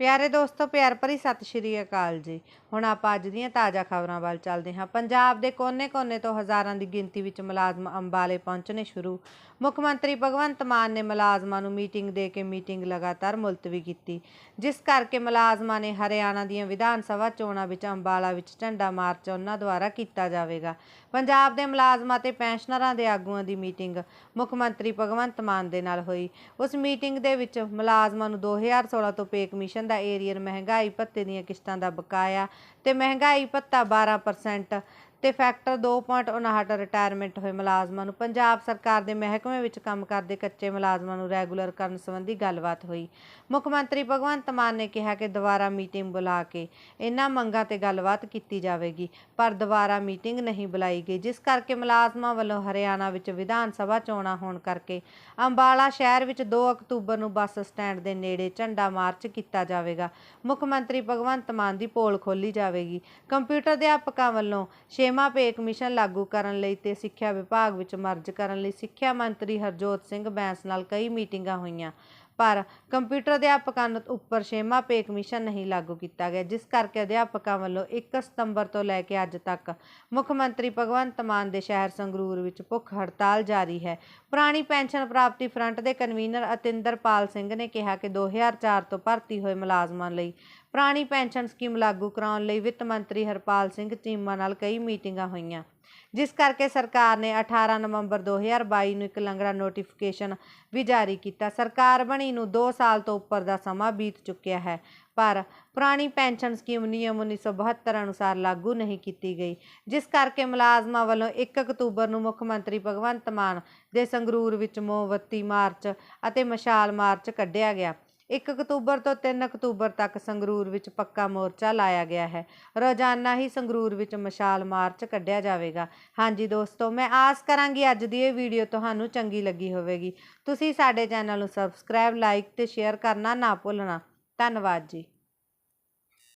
ਪਿਆਰੇ ਦੋਸਤੋ, ਪਿਆਰ ਭਰੀ ਸਤਿ ਸ਼੍ਰੀ ਅਕਾਲ ਜੀ। ਹੁਣ ਆਪਾਂ ਅੱਜ ਦੀਆਂ ਤਾਜ਼ਾ ਖਬਰਾਂ ਵੱਲ ਚੱਲਦੇ ਹਾਂ। ਪੰਜਾਬ ਦੇ ਕੋਨੇ-ਕੋਨੇ ਤੋਂ ਹਜ਼ਾਰਾਂ ਦੀ ਗਿਣਤੀ ਵਿੱਚ ਮੁਲਾਜ਼ਮ ਅੰਬਾਲੇ ਪਹੁੰਚਣੇ ਸ਼ੁਰੂ। ਮੁੱਖ ਮੰਤਰੀ ਭਗਵੰਤ ਮਾਨ ਨੇ ਮੁਲਾਜ਼ਮਾਂ ਨੂੰ ਮੀਟਿੰਗ ਦੇ ਕੇ ਮੀਟਿੰਗ ਲਗਾਤਾਰ ਮੁਲਤਵੀ ਕੀਤੀ। ਜਿਸ ਕਰਕੇ ਮੁਲਾਜ਼ਮਾਂ ਨੇ ਹਰਿਆਣਾ ਦੀਆਂ ਵਿਧਾਨ ਸਭਾ ਚੋਣਾਂ ਵਿੱਚ ਅੰਬਾਲਾ ਵਿੱਚ ਝੰਡਾ ਮਾਰਚ ਉਹਨਾਂ ਦੁਆਰਾ ਕੀਤਾ ਜਾਵੇਗਾ। ਪੰਜਾਬ ਦੇ ਮੁਲਾਜ਼ਮਾਂ ਤੇ ਪੈਨਸ਼ਨਰਾਂ ਦੇ ਆਗੂਆਂ ਦੀ ਮੀਟਿੰਗ ਮੁੱਖ ਮੰਤਰੀ ਭਗਵੰਤ ਮਾਨ ਦੇ ਨਾਲ ਹੋਈ। ਉਸ ਮੀਟਿੰਗ ਦੇ ਵਿੱਚ ਮੁਲਾਜ਼ਮਾਂ ਨੂੰ 2016 ਤੋਂ ਪੇ ਕਮਿਸ਼ਨ ਦਾ ਏਰੀਅਰ ਮਹਿੰਗਾਈ ਭੱਤੇ ਦੀਆਂ ਕਿਸ਼ਤਾਂ ਦਾ ਬਕਾਇਆ ਤੇ ਮਹਿੰਗਾਈ ਭੱਤਾ 12% ਤੇ ਫੈਕਟਰ 2.59 ਰਿਟਾਇਰਮੈਂਟ ਹੋਏ ਮੁਲਾਜ਼ਮਾਂ ਨੂੰ। ਪੰਜਾਬ ਸਰਕਾਰ ਦੇ ਮਹਿਕਮੇ ਵਿੱਚ ਕੰਮ ਕਰਦੇ ਕੱਚੇ ਮੁਲਾਜ਼ਮਾਂ ਨੂੰ ਰੈਗੂਲਰ ਕਰਨ ਸੰਬੰਧੀ ਗੱਲਬਾਤ ਹੋਈ। ਮੁੱਖ ਮੰਤਰੀ ਭਗਵੰਤ ਮਾਨ ਨੇ ਕਿਹਾ ਕਿ ਦੁਬਾਰਾ ਮੀਟਿੰਗ ਬੁਲਾ ਕੇ ਇਹਨਾਂ ਮੰਗਾਂ ਤੇ ਗੱਲਬਾਤ ਕੀਤੀ ਜਾਵੇਗੀ, ਪਰ ਦੁਬਾਰਾ ਮੀਟਿੰਗ ਨਹੀਂ ਬੁਲਾਈ ਗਈ, ਜਿਸ ਕਰਕੇ ਮੁਲਾਜ਼ਮਾਂ ਵੱਲੋਂ ਹਰਿਆਣਾ ਵਿੱਚ ਵਿਧਾਨ ਸਭਾ ਚੋਣਾਂ ਹੋਣ ਕਰਕੇ ਅੰਬਾਲਾ ਸ਼ਹਿਰ ਵਿੱਚ 2 ਅਕਤੂਬਰ ਨੂੰ ਬੱਸ ਸਟੈਂਡ ਦੇ ਨੇੜੇ ਝੰਡਾ ਮਾਰਚ ਕੀਤਾ ਜਾਵੇਗਾ। ਮੁੱਖ ਮੰਤਰੀ ਭਗਵੰਤ ਮਾਨ ਦੀ ਪੋਲ ਖੋਲੀ ਜਾਵੇਗੀ। ਕੰਪਿਊਟਰ ਅਧਿਆਪਕਾਂ ਵੱਲੋਂ ਛੇਵਾਂ ਪੇ ਕਮਿਸ਼ਨ ਲਾਗੂ ਕਰਨ ਲਈ ਤੇ ਸਿੱਖਿਆ ਵਿਭਾਗ ਵਿੱਚ ਮਰਜ ਕਰਨ ਲਈ ਸਿੱਖਿਆ ਮੰਤਰੀ ਹਰਜੋਤ ਸਿੰਘ ਬੈਂਸ ਨਾਲ ਕਈ ਮੀਟਿੰਗਾਂ ਹੋਈਆਂ। ਪਰ ਕੰਪਿਊਟਰ ਅਧਿਆਪਕਾਂ ਨੂੰ ਉੱਪਰ ਛੇਵਾਂ ਪੇ ਕਮਿਸ਼ਨ ਨਹੀਂ ਲਾਗੂ ਕੀਤਾ ਗਿਆ, ਜਿਸ ਕਰਕੇ ਅਧਿਆਪਕਾਂ ਵੱਲੋਂ 1 ਸਤੰਬਰ ਤੋਂ ਲੈ ਕੇ ਅੱਜ ਤੱਕ ਮੁੱਖ ਮੰਤਰੀ ਭਗਵੰਤ ਮਾਨ ਦੇ ਸ਼ਹਿਰ ਸੰਗਰੂਰ ਵਿੱਚ ਭੁੱਖ ਹੜਤਾਲ ਜਾਰੀ ਹੈ। ਪੁਰਾਣੀ ਪੈਨਸ਼ਨ ਪ੍ਰਾਪਤੀ ਫਰੰਟ ਦੇ ਕਨਵੀਨਰ ਅਤਿੰਦਰਪਾਲ ਸਿੰਘ ਨੇ ਕਿਹਾ ਕਿ 2004 ਤੋਂ ਭਰਤੀ ਹੋਏ ਮੁਲਾਜ਼ਮਾਂ ਲਈ ਪੁਰਾਣੀ ਪੈਨਸ਼ਨ ਸਕੀਮ ਲਾਗੂ ਕਰਾਉਣ ਲਈ ਵਿੱਤ ਮੰਤਰੀ ਹਰਪਾਲ ਸਿੰਘ ਚੀਮਾ ਨਾਲ ਕਈ ਮੀਟਿੰਗਾਂ ਹੋਈਆਂ। ਜਿਸ ਕਰਕੇ ਸਰਕਾਰ ਨੇ 18 ਨਵੰਬਰ 2022 ਨੂੰ ਇੱਕ ਲੰਗੜਾ ਨੋਟੀਫਿਕੇਸ਼ਨ ਵੀ ਜਾਰੀ ਕੀਤਾ। ਸਰਕਾਰ ਬਣੀ ਨੂੰ 2 ਸਾਲ ਤੋਂ ਉੱਪਰ ਦਾ ਸਮਾਂ ਬੀਤ ਚੁੱਕਿਆ ਹੈ, ਪਰ ਪੁਰਾਣੀ ਪੈਨਸ਼ਨ ਸਕੀਮ ਨਿਯਮ 1972 ਅਨੁਸਾਰ ਲਾਗੂ ਨਹੀਂ ਕੀਤੀ ਗਈ, ਜਿਸ ਕਰਕੇ ਮੁਲਾਜ਼ਮਾਂ ਵੱਲੋਂ 1 ਅਕਤੂਬਰ ਨੂੰ ਮੁੱਖ ਮੰਤਰੀ ਭਗਵੰਤ ਮਾਨ ਦੇ ਸੰਗਰੂਰ ਵਿੱਚ ਮੋਮਬੱਤੀ ਮਾਰਚ ਅਤੇ ਮਸ਼ਾਲ ਮਾਰਚ ਕੱਢਿਆ ਗਿਆ। 1 ਅਕਤੂਬਰ ਤੋਂ 3 ਅਕਤੂਬਰ ਤੱਕ ਸੰਗਰੂਰ ਵਿੱਚ ਪੱਕਾ ਮੋਰਚਾ ਲਾਇਆ ਗਿਆ ਹੈ। ਰੋਜ਼ਾਨਾ ਹੀ ਸੰਗਰੂਰ ਵਿੱਚ ਮਸ਼ਾਲ ਮਾਰਚ ਕੱਢਿਆ ਜਾਵੇਗਾ। ਹਾਂਜੀ ਦੋਸਤੋ, ਮੈਂ ਆਸ ਕਰਾਂਗੀ ਅੱਜ ਦੀ ਇਹ ਵੀਡੀਓ ਤੁਹਾਨੂੰ ਚੰਗੀ ਲੱਗੀ ਹੋਵੇਗੀ। ਤੁਸੀਂ ਸਾਡੇ ਚੈਨਲ ਨੂੰ ਸਬਸਕ੍ਰਾਈਬ ਲਾਈਕ ਤੇ ਸ਼ੇਅਰ ਕਰਨਾ ਨਾ ਭੁੱਲਣਾ। ਧੰਨਵਾਦ ਜੀ।